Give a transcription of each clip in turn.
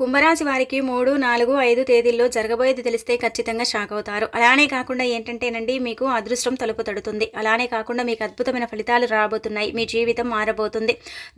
కుంభరాశి వారికి మూడు నాలుగు ఐదు తేదీల్లో జరగబోయేది తెలిస్తే ఖచ్చితంగా షాక్ అవుతారు. అలానే కాకుండా ఏంటంటేనండి మీకు అదృష్టం తలుపు తడుతుంది. అలానే కాకుండా మీకు అద్భుతమైన ఫలితాలు రాబోతున్నాయి. మీ జీవితం మారబోతుంది.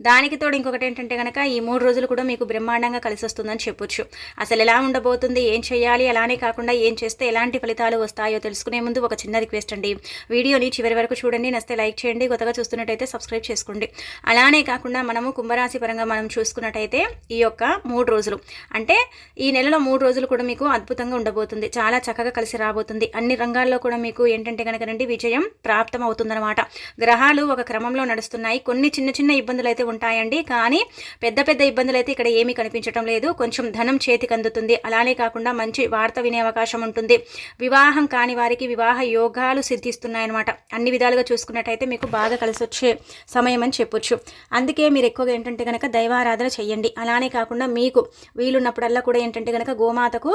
దానికి తోడు ఇంకొకటి ఏంటంటే కనుక ఈ మూడు రోజులు కూడా మీకు బ్రహ్మాండంగా కలిసి వస్తుందని చెప్పొచ్చు. అసలు ఎలా ఉండబోతుంది ఏం చేయాలి అలానే కాకుండా ఏం చేస్తే ఎలాంటి ఫలితాలు వస్తాయో తెలుసుకునే ముందు ఒక చిన్న రిక్వెస్ట్ అండి. వీడియోని చివరి వరకు చూడండి. నస్తే లైక్ చేయండి. కొత్తగా చూస్తున్నట్టయితే సబ్స్క్రైబ్ చేసుకోండి. అలానే కాకుండా మనము కుంభరాశి పరంగా మనం చూసుకున్నట్టయితే ఈ యొక్క మూడు రోజులు. అంటే ఈ నెలలో మూడు రోజులు కూడా మీకు అద్భుతంగా ఉండబోతుంది. చాలా చక్కగా కలిసి రాబోతుంది. అన్ని రంగాల్లో కూడా మీకు ఏంటంటే కనుకనండి విజయం ప్రాప్తం అవుతుందన్నమాట గ్రహాలు ఒక క్రమంలో నడుస్తున్నాయి. కొన్ని చిన్న చిన్న ఇబ్బందులు అయితే ఉంటాయండి. కానీ పెద్ద పెద్ద ఇబ్బందులు అయితే ఇక్కడ ఏమీ కనిపించడం లేదు. కొంచెం ధనం చేతికి అందుతుంది. అలానే కాకుండా మంచి వార్త వినే అవకాశం ఉంటుంది. వివాహం కాని వారికి వివాహ యోగాలు సిద్ధిస్తున్నాయన్నమాట. అన్ని విధాలుగా చూసుకున్నట్టయితే మీకు బాగా కలిసి వచ్చే సమయం అని చెప్పొచ్చు. అందుకే మీరు ఎక్కువగా ఏంటంటే కనుక దైవారాధన చేయండి అలానే కాకుండా మీకు వీలున్నప్పుడల్లా కూడా ఏంటంటే కనుక గోమాతకు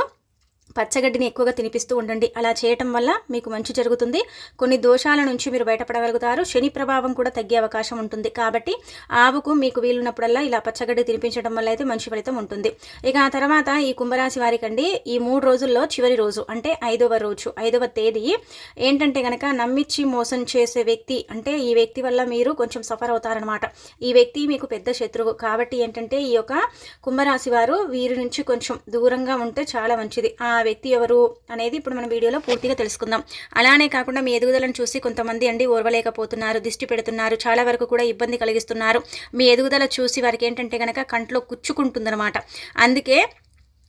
పచ్చగడ్డిని ఎక్కువగా తినిపిస్తూ ఉండండి. అలా చేయటం వల్ల మీకు మంచి జరుగుతుంది. కొన్ని దోషాల నుంచి మీరు బయటపడగలుగుతారు. శని ప్రభావం కూడా తగ్గే అవకాశం ఉంటుంది. కాబట్టి ఆవుకు మీకు వీలున్నప్పుడల్లా ఇలా పచ్చగడ్డి తినిపించడం వల్ల అయితే మంచి ఫలితం ఉంటుంది. ఇక ఆ తర్వాత ఈ కుంభరాశి వారికండి. ఈ మూడు రోజుల్లో చివరి రోజు అంటే ఐదవ రోజు ఐదవ తేదీ ఏంటంటే కనుక నమ్మిచ్చి మోసం చేసే వ్యక్తి అంటే ఈ వ్యక్తి వల్ల మీరు కొంచెం సఫర్ అవుతారనమాట ఈ వ్యక్తి మీకు పెద్ద శత్రువు. కాబట్టి ఏంటంటే ఈ యొక్క కుంభరాశి వారు వీరి నుంచి కొంచెం దూరంగా ఉంటే చాలా మంచిది. ఆ వ్యక్తి ఎవరు అనేది ఇప్పుడు మన వీడియోలో పూర్తిగా తెలుసుకుందాం. అలానే కాకుండా మీ ఎదుగుదలను చూసి కొంతమంది అండి ఓర్వలేకపోతున్నారు దిష్టి పెడుతున్నారు చాలా వరకు కూడా ఇబ్బంది కలిగిస్తున్నారు. మీ ఎదుగుదల చూసి వారికి ఏంటంటే కనుక కంట్లో కుచ్చుకుంటుందన్నమాట. అందుకే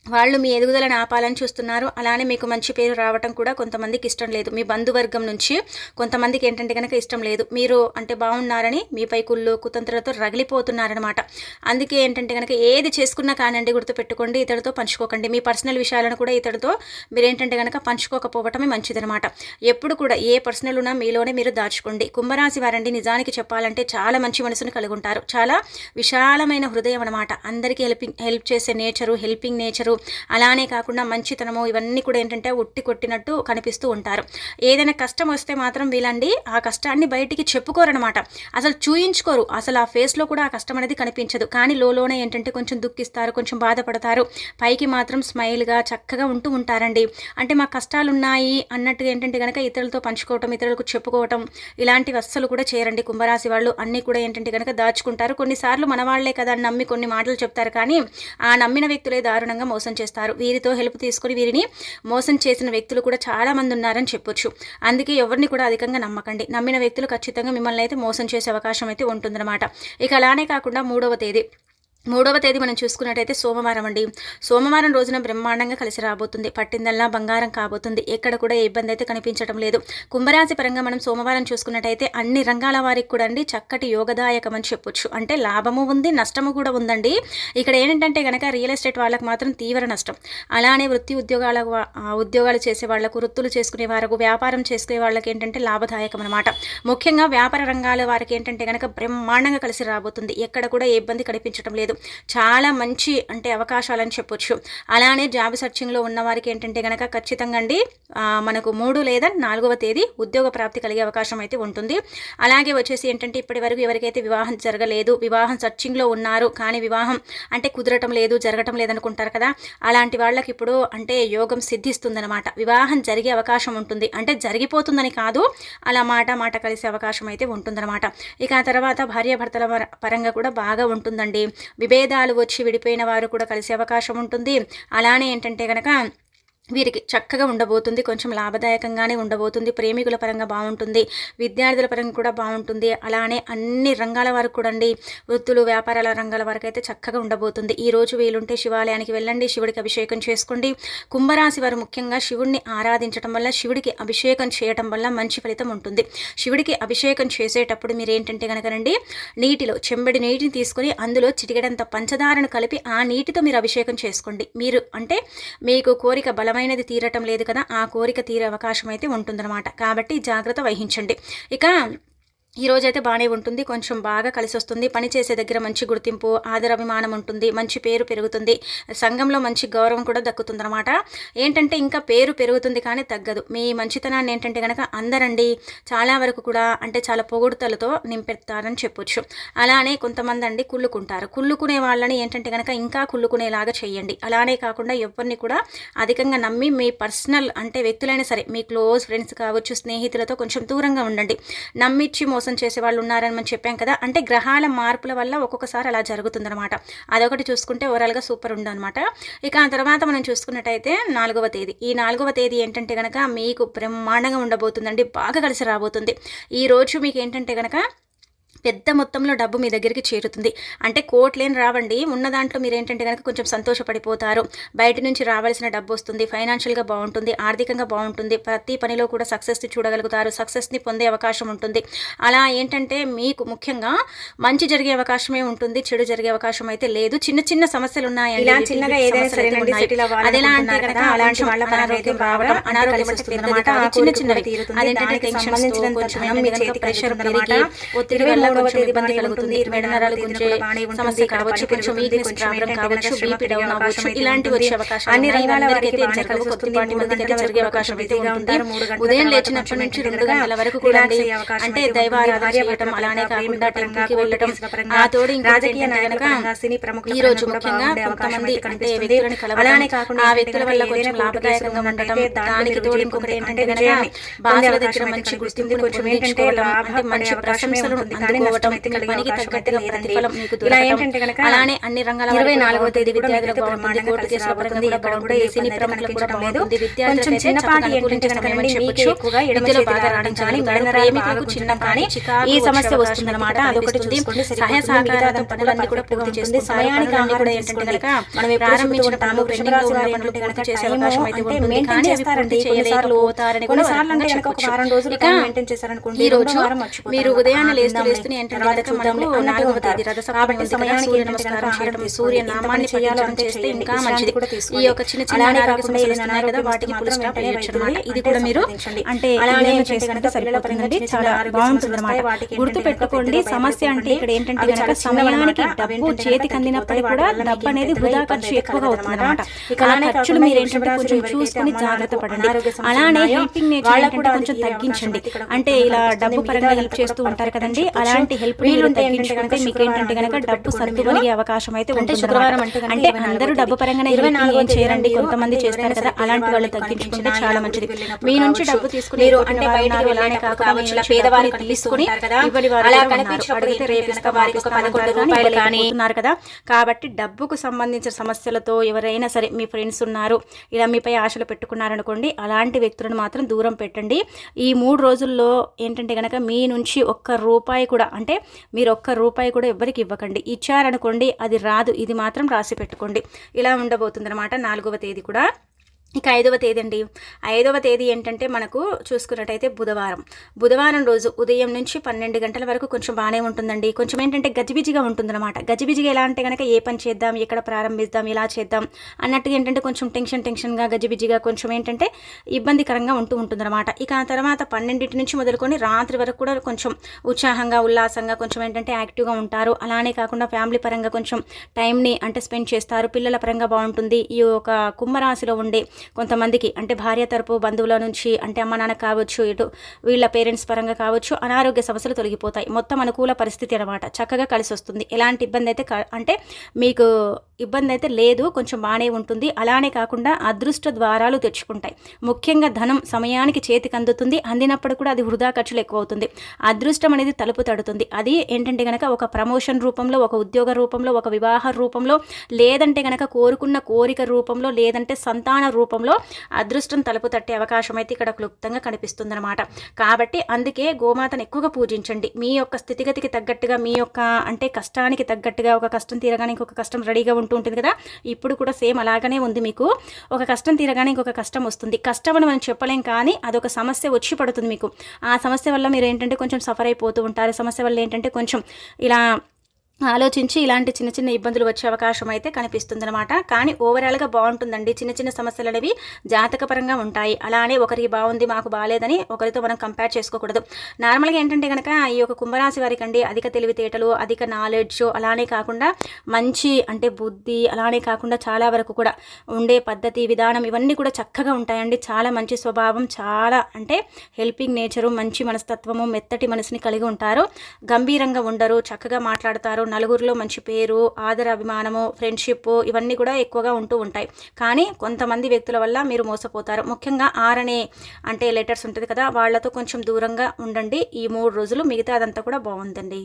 వాళ్ళు మీ ఎదుగుదలను ఆపాలని చూస్తున్నారు. అలానే మీకు మంచి పేరు రావటం కూడా కొంతమందికి ఇష్టం లేదు. మీ బంధువర్గం నుంచి కొంతమందికి ఏంటంటే కనుక ఇష్టం లేదు. మీరు అంటే బాగున్నారని మీపై కుళ్ళు కుతంత్రతో రగిలిపోతున్నారనమాట అందుకే ఏంటంటే కనుక ఏది చేసుకున్నా కానండి గుర్తుపెట్టుకోండి ఇతడితో పంచుకోకండి. మీ పర్సనల్ విషయాలను కూడా ఇతడితో మీరు ఏంటంటే కనుక పంచుకోకపోవటమే మంచిదనమాట ఎప్పుడు కూడా ఏ పర్సనల్ ఉన్నా మీలోనే మీరు దాచుకోండి. కుంభరాశి వారండి నిజానికి చెప్పాలంటే చాలా మంచి మనసును కలిగి ఉంటారు చాలా విశాలమైన హృదయం అనమాట అందరికీ హెల్పింగ్ హెల్ప్ చేసే నేచరు హెల్పింగ్ నేచరు అలానే కాకుండా మంచితనము ఇవన్నీ కూడా ఏంటంటే ఉట్టి కొట్టినట్టు కనిపిస్తూ ఉంటారు. ఏదైనా కష్టం వస్తే మాత్రం వీళ్ళండి ఆ కష్టాన్ని బయటికి చెప్పుకోరనమాట అసలు చూయించుకోరు. అసలు ఆ ఫేస్లో కూడా ఆ కష్టం అనేది కనిపించదు. కానీ లోలోనే ఏంటంటే కొంచెం దుఃఖిస్తారు కొంచెం బాధపడతారు. పైకి మాత్రం స్మైల్గా చక్కగా ఉంటూ ఉంటారండి. అంటే మా కష్టాలు ఉన్నాయి అన్నట్టుగా ఏంటంటే కనుక ఇతరులతో పంచుకోవటం ఇతరులకు చెప్పుకోవటం ఇలాంటివి అస్సలు కూడా చేయరండి. కుంభరాశి వాళ్ళు అన్నీ కూడా ఏంటంటే కనుక దాచుకుంటారు. కొన్నిసార్లు మన వాళ్ళే కదా అని నమ్మి కొన్ని మాటలు చెప్తారు. కానీ ఆ నమ్మిన వ్యక్తులే దారుణంగా మోసం చేస్తారు. వీరితో హెల్ప్ తీసుకుని వీరిని మోసం చేసిన వ్యక్తులు కూడా చాలా మంది ఉన్నారని చెప్పొచ్చు. అందుకే ఎవరిని కూడా అధికంగా నమ్మకండి. నమ్మిన వ్యక్తులు ఖచ్చితంగా మిమ్మల్ని అయితే మోసం చేసే అవకాశం అయితే ఉంటుందన్నమాట. ఇక అలానే కాకుండా మూడవ తేదీ. మూడవ తేదీ మనం చూసుకున్నట్టయితే సోమవారం అండి. సోమవారం రోజున బ్రహ్మాండంగా కలిసి రాబోతుంది. పట్టిందల్లా బంగారం కాబోతుంది. ఎక్కడ కూడా ఏ ఇబ్బంది అయితే కనిపించడం లేదు. కుంభరాశి పరంగా మనం సోమవారం చూసుకున్నట్టయితే అన్ని రంగాల వారికి కూడా అండి చక్కటి యోగదాయకం అని చెప్పొచ్చు. అంటే లాభము ఉంది నష్టము కూడా ఉందండి. ఇక్కడ ఏంటంటే కనుక రియల్ ఎస్టేట్ వాళ్ళకి మాత్రం తీవ్ర నష్టం. అలానే వృత్తి ఉద్యోగాల ఉద్యోగాలు చేసే వాళ్ళకు వృత్తులు చేసుకునే వారికి వ్యాపారం చేసుకునే వాళ్ళకి ఏంటంటే లాభదాయకం అనమాట ముఖ్యంగా వ్యాపార రంగాల వారికి ఏంటంటే కనుక బ్రహ్మాండంగా కలిసి రాబోతుంది. ఎక్కడ కూడా ఏ ఇబ్బంది కనిపించడం లేదు. లేదు. చాలా మంచి అంటే అవకాశాలని చెప్పొచ్చు. అలానే జాబ్ సర్చింగ్లో ఉన్న వారికి ఏంటంటే కనుక ఖచ్చితంగా అండి మనకు మూడు లేదా నాలుగవ తేదీ ఉద్యోగ ప్రాప్తి కలిగే అవకాశం అయితే ఉంటుంది. అలాగే వచ్చేసి ఏంటంటే ఇప్పటి వరకు ఎవరికైతే వివాహం జరగలేదు వివాహం సర్చింగ్లో ఉన్నారు కానీ వివాహం అంటే కుదరటం లేదు జరగటం లేదనుకుంటారు కదా అలాంటి వాళ్ళకి ఇప్పుడు అంటే యోగం సిద్ధిస్తుందనమాట వివాహం జరిగే అవకాశం ఉంటుంది. అంటే జరిగిపోతుందని కాదు అలా మాట మాట కలిసే అవకాశం అయితే ఉంటుందన్నమాట. ఇక ఆ తర్వాత భార్యాభర్తల పరంగా కూడా బాగా ఉంటుందండి. విభేదాలు వచ్చి విడిపోయిన వారు కూడా కలిసే అవకాశం ఉంటుంది. అలానే ఏంటంటే కనుక వీరికి చక్కగా ఉండబోతుంది కొంచెం లాభదాయకంగానే ఉండబోతుంది ప్రేమికుల పరంగా బాగుంటుంది విద్యార్థుల పరంగా కూడా బాగుంటుంది. అలానే అన్ని రంగాల వరకు కూడా వృత్తులు వ్యాపారాల రంగాల వరకు అయితే చక్కగా ఉండబోతుంది. ఈ రోజు వీలుంటే శివాలయానికి వెళ్ళండి శివుడికి అభిషేకం చేసుకోండి. కుంభరాశి వారు ముఖ్యంగా శివుడిని ఆరాధించడం వల్ల శివుడికి అభిషేకం చేయటం వల్ల మంచి ఫలితం ఉంటుంది. శివుడికి అభిషేకం చేసేటప్పుడు మీరు ఏంటంటే కనుకనండి నీటిలో చెంబడి నీటిని తీసుకొని అందులో చిటికెడంత పంచదారను కలిపి ఆ నీటితో మీరు అభిషేకం చేసుకోండి. మీరు అంటే మీకు కోరిక బలమైన బలమైనది తీరటం లేదు కదా ఆ కోరిక తీరే అవకాశం అయితే ఉంటుందన్నమాట. కాబట్టి జాగ్రత్త వహించండి. ఇక ఈ రోజైతే బాగానే ఉంటుంది కొంచెం బాగా కలిసి వస్తుంది పని చేసే దగ్గర మంచి గుర్తింపు ఆదరాభిమానం ఉంటుంది మంచి పేరు పెరుగుతుంది సంఘంలో మంచి గౌరవం కూడా దక్కుతుందనమాట ఏంటంటే ఇంకా పేరు పెరుగుతుంది కానీ తగ్గదు. మీ మంచితనాన్ని ఏంటంటే కనుక అందరండి చాలా వరకు కూడా అంటే చాలా పొగుడుతలతో నింపెడతారని చెప్పొచ్చు. అలానే కొంతమంది అండి కుళ్ళుకుంటారు. కుళ్ళుకునే వాళ్ళని ఏంటంటే కనుక ఇంకా కుళ్ళుకునేలాగా చేయండి అలానే కాకుండా ఎవరిని కూడా అధికంగా నమ్మి మీ పర్సనల్ అంటే వ్యక్తులైనా సరే మీ క్లోజ్ ఫ్రెండ్స్ కావచ్చు స్నేహితులతో కొంచెం దూరంగా ఉండండి. నమ్మిచ్చి మోసం చేసే వాళ్ళు ఉన్నారని మనం చెప్పాం కదా. అంటే గ్రహాల మార్పుల వల్ల ఒక్కొక్కసారి అలా జరుగుతుందన్నమాట. అదొకటి చూసుకుంటే ఓవరాల్గా సూపర్ ఉండనమాట ఇక ఆ తర్వాత మనం చూసుకున్నట్టయితే నాలుగవ తేదీ. ఈ నాలుగవ తేదీ ఏంటంటే కనుక మీకు బ్రహ్మాండంగా ఉండబోతుందండి. బాగా కలిసి రాబోతుంది. ఈ రోజు మీకు ఏంటంటే కనుక పెద్ద మొత్తంలో డబ్బు మీ దగ్గరికి చేరుతుంది. అంటే కోట్లేని రావండి. ఉన్న దాంట్లో మీరు ఏంటంటే కనుక కొంచెం సంతోషపడిపోతారు. బయట నుంచి రావాల్సిన డబ్బు వస్తుంది. ఫైనాన్షియల్గా బాగుంటుంది. ఆర్థికంగా బాగుంటుంది. ప్రతి పనిలో కూడా సక్సెస్ని చూడగలుగుతారు. సక్సెస్ని పొందే అవకాశం ఉంటుంది. అలా ఏంటంటే మీకు ముఖ్యంగా మంచి జరిగే అవకాశమే ఉంటుంది. చెడు జరిగే అవకాశం అయితే లేదు. చిన్న చిన్న సమస్యలు ఉన్నాయి. అదెలా అంటే అవ్వాలనుకుంటున్నారు కనుక కదా, అలాంటి వాళ్ళ అనారోగ్యం రావడం చిన్న. చిన్నవి. అదేంటంటే కొంచెం ప్రెషర్. పెరిగి ఒత్తిడి వల్ల కొంచెం ఇబ్బంది కలుగుతుంది ఇరవై నరాలు గుంజే సమస్య కావచ్చు కొంచెం వీక్నెస్ ప్రాబ్లం కావచ్చు బీపీ డౌన్ అవ్వచ్చు ఇలాంటి వచ్చే. అవకాశం అన్ని. రంగాల వారికి అయితే జరగవు. కొద్దిపాటి జరిగే అవకాశం అయితే ఉంటుంది ఉదయం లేచినప్పటి నుంచి రెండు గంటల వరకు కూడా అంటే చేయటం భర్తల అలానే కాకుండా టెంపుల్కి వెళ్ళటం ఆ తోడు రాజకీయ సినీ ప్రముఖుల ఈ రోజు ముఖ్యంగా కొంతమంది అంటే. వ్యక్తులను కాకుండా ఆ వ్యక్తుల వల్ల కొంచెం లాభదాయకంగా ఉండటం దానికి తోడు ఇంకొకటి ఏంటంటే దగ్గర అవకాశం మంచి గుర్తింపును కొంచెం ఏంటంటే మంచి ప్రశంసలు పనికి తగ్గట్టుగా. ప్రతిఫలం మీకు దొరకటం అలానే అన్ని రంగాల ఇరవై నాలుగవ. తేదీ విద్యార్థులకు బాగుంటుంది కోర్టు కేసుల పరంగా. కూడా ఇక్కడ ప్రముఖులకు. బాగుంటుంది చిన్నపాటి ఏంటంటే చెప్పొచ్చు. ఎక్కువగా బాగా రాణించాలి మెడ ప్రేమికులకు చిన్న కానీ ఈ సమస్య వస్తుందన్నమాట అదొకటి సహాయ. సహకారాలతో పనులన్నీ కూడా పూర్తి. చేసుకుంటారు సమయానికి పనులన్నీ కూడా ఏంటంటే. కనుక మనం ప్రారంభించిన పెండింగ్లో ఉన్న పనులు చేసే అవకాశం అయితే ఉంటుంది కానీ అవి. పూర్తి కూడా చెప్పొచ్చు. ఇక మెయింటైన్ చేశారనుకోండి ఈ రోజు. మీరు ఉదయాన్నే లేస్తూ ఏంటంటే మనకు నాలుగవ. తేదీ కాబట్టి సమయానికి నమస్కారం చేయడం సూర్య. నామాన్ని చేస్తే. ఇంకా మంచిది ఈ. యొక్క చిన్న చిన్న అనారోగ్య కదా వాటికి పుల్ స్టాప్ వేయొచ్చు ఇది కూడా మీరు. అంటే అలానే కనుక సరిపోతుందండి చాలా బాగుంటుంది అనమాట. వాటికి గుర్తు పెట్టుకోండి సమస్య అంటే. ఇక్కడ ఏంటంటే కనుక సమయానికి. డబ్బు చేతికి అందినప్పటికీ కూడా డబ్బు అనేది వృధా ఖర్చు ఎక్కువగా అవుతుంది. అనమాట అలానే ఖర్చులు మీరు ఏంటంటే కొంచెం చూసుకొని జాగ్రత్త పడండి అలానే హెల్పింగ్ నేచర్ కూడా కొంచెం తగ్గించండి అంటే ఇలా. డబ్బు పరంగా హెల్ప్ చేస్తూ ఉంటారు కదండి చెప్పొచ్చు. అలాంటి హెల్ప్ వీలుంటే ఏంటంటే మీకు ఏంటంటే కనుక డబ్బు పెట్టుకోండి సర్దు మీరు. కలిగే అవకాశం అయితే అంటే ఉంటుంది శుక్రవారం అంటే అందరూ డబ్బు. పరంగానే ఇరవై నాలుగో చేయరండి కొంతమంది చేస్తారు కదా అలాంటి వాళ్ళు తగ్గించుకుంటే చాలా మంచిది మీ నుంచి. డబ్బు తీసుకుని అంటే బయటికి ఉన్నారు, కాకుండా తీసుకుని ఉన్నారు. అడిగితే వారికి ఒక పదకొండు రూపాయలు కానీ ఇవ్వలేకపోతున్నారు కదా కాబట్టి డబ్బుకు సంబంధించిన సమస్యలతో ఎవరైనా సరే మీ ఫ్రెండ్స్ ఉన్నారు ఇలా మీపై ఆశలు పెట్టుకున్నారనుకోండి అలాంటి వ్యక్తులను మాత్రం దూరం పెట్టండి ఈ మూడు రోజుల్లో ఏంటంటే కనుక మీ నుంచి ఒక్క రూపాయి కూడా అంటే మీరు ఒక్క రూపాయి కూడా ఎవరికి ఇవ్వకండి. ఇచ్చారనుకోండి అది రాదు. ఇది మాత్రం రాసి పెట్టుకోండి. ఇలా ఉండబోతుంది అనమాట నాలుగవ తేదీ కూడా. ఇక ఐదవ తేదీ అండి. ఐదవ తేదీ ఏంటంటే మనకు చూసుకున్నట్టయితే బుధవారం. బుధవారం రోజు ఉదయం నుంచి పన్నెండు గంటల వరకు కొంచెం బాగానే ఉంటుందండి. కొంచెం ఏంటంటే గజిబిజిగా ఉంటుందన్నమాట. గజిబిజిగా ఎలా అంటే కనుక ఏ పని చేద్దాం ఎక్కడ ప్రారంభిద్దాం ఇలా చేద్దాం అన్నట్టుగా ఏంటంటే కొంచెం టెన్షన్ టెన్షన్గా గజిబిజిగా కొంచెం ఏంటంటే ఇబ్బందికరంగా ఉంటూ ఉంటుందన్నమాట. ఇక ఆ తర్వాత పన్నెండింటి నుంచి మొదలుకొని రాత్రి వరకు కూడా కొంచెం ఉత్సాహంగా ఉల్లాసంగా కొంచెం ఏంటంటే యాక్టివ్గా ఉంటారు. అలానే కాకుండా ఫ్యామిలీ పరంగా కొంచెం టైంని అంటే స్పెండ్ చేస్తారు. పిల్లల పరంగా బాగుంటుంది. ఈ యొక్క కుంభరాశిలో ఉండే కొంతమందికి అంటే భార్య తరపు బంధువుల నుంచి అంటే అమ్మ నాన్న కావచ్చు ఇటు వీళ్ళ పేరెంట్స్ పరంగా కావచ్చు అనారోగ్య సమస్యలు తొలగిపోతాయి. మొత్తం అనుకూల పరిస్థితి అనమాట చక్కగా కలిసి వస్తుంది ఎలాంటి ఇబ్బంది అయితే అంటే మీకు ఇబ్బంది అయితే లేదు కొంచెం బాగానే ఉంటుంది. అలానే కాకుండా అదృష్ట ద్వారాలు తెచ్చుకుంటాయి. ముఖ్యంగా ధనం సమయానికి చేతికి అందుతుంది. అందినప్పుడు కూడా అది వృధా ఖర్చులు ఎక్కువ అవుతుంది అదృష్టం అనేది తలుపు తడుతుంది. అది ఏంటంటే కనుక ఒక ప్రమోషన్ రూపంలో ఒక ఉద్యోగ రూపంలో ఒక వివాహ రూపంలో లేదంటే కనుక కోరుకున్న కోరిక రూపంలో లేదంటే సంతాన రూపంలో రూపంలో అదృష్టం తలుపు తట్టే అవకాశం అయితే ఇక్కడ క్లుప్తంగా కనిపిస్తుందన్నమాట. కాబట్టి అందుకే గోమాతను ఎక్కువగా పూజించండి. మీ యొక్క స్థితిగతికి తగ్గట్టుగా మీ యొక్క అంటే కష్టానికి తగ్గట్టుగా ఒక కష్టం తీరగానే ఇంకొక కష్టం రెడీగా ఉంటూ ఉంటుంది కదా ఇప్పుడు కూడా సేమ్ అలాగనే ఉంది మీకు. ఒక కష్టం తీరగానే ఇంకొక కష్టం వస్తుంది. కష్టం అని మనం చెప్పలేం కానీ అదొక సమస్య వచ్చి పడుతుంది మీకు. ఆ సమస్య వల్ల మీరు ఏంటంటే కొంచెం సఫర్ అయిపోతూ ఉంటారు. సమస్య వల్ల ఏంటంటే కొంచెం ఇలా ఆలోచించి ఇలాంటి చిన్న చిన్న ఇబ్బందులు వచ్చే అవకాశం అయితే కనిపిస్తుందన్నమాట. కానీ ఓవరాల్గా బాగుంటుందండి. చిన్న చిన్న సమస్యలు అనేవి జాతకపరంగా ఉంటాయి. అలానే ఒకరికి బాగుంది మాకు బాగాలేదని ఒకరితో మనం కంపేర్ చేసుకోకూడదు. నార్మల్గా ఏంటంటే కనుక ఈ యొక్క కుంభరాశి వారికి అండి అధిక తెలివితేటలు అధిక నాలెడ్జ్ అలానే కాకుండా మంచి అంటే బుద్ధి అలానే కాకుండా చాలా వరకు కూడా ఉండే పద్ధతి విధానం ఇవన్నీ కూడా చక్కగా ఉంటాయండి. చాలా మంచి స్వభావం చాలా అంటే హెల్పింగ్ నేచరు మంచి మనస్తత్వము మెత్తటి మనసుని కలిగి ఉంటారు. గంభీరంగా ఉండరు చక్కగా మాట్లాడతారు నలుగురిలో మంచి పేరు ఆదర అభిమానము ఫ్రెండ్షిప్ ఇవన్నీ కూడా ఎక్కువగా ఉంటూ ఉంటాయి. కానీ కొంతమంది వ్యక్తుల వల్ల మీరు మోసపోతారు. ముఖ్యంగా ఆర్ అనే అంటే లెటర్స్ ఉంటుంది కదా వాళ్ళతో కొంచెం దూరంగా ఉండండి. ఈ మూడు రోజులు మిగతా అదంతా కూడా బాగుందండి.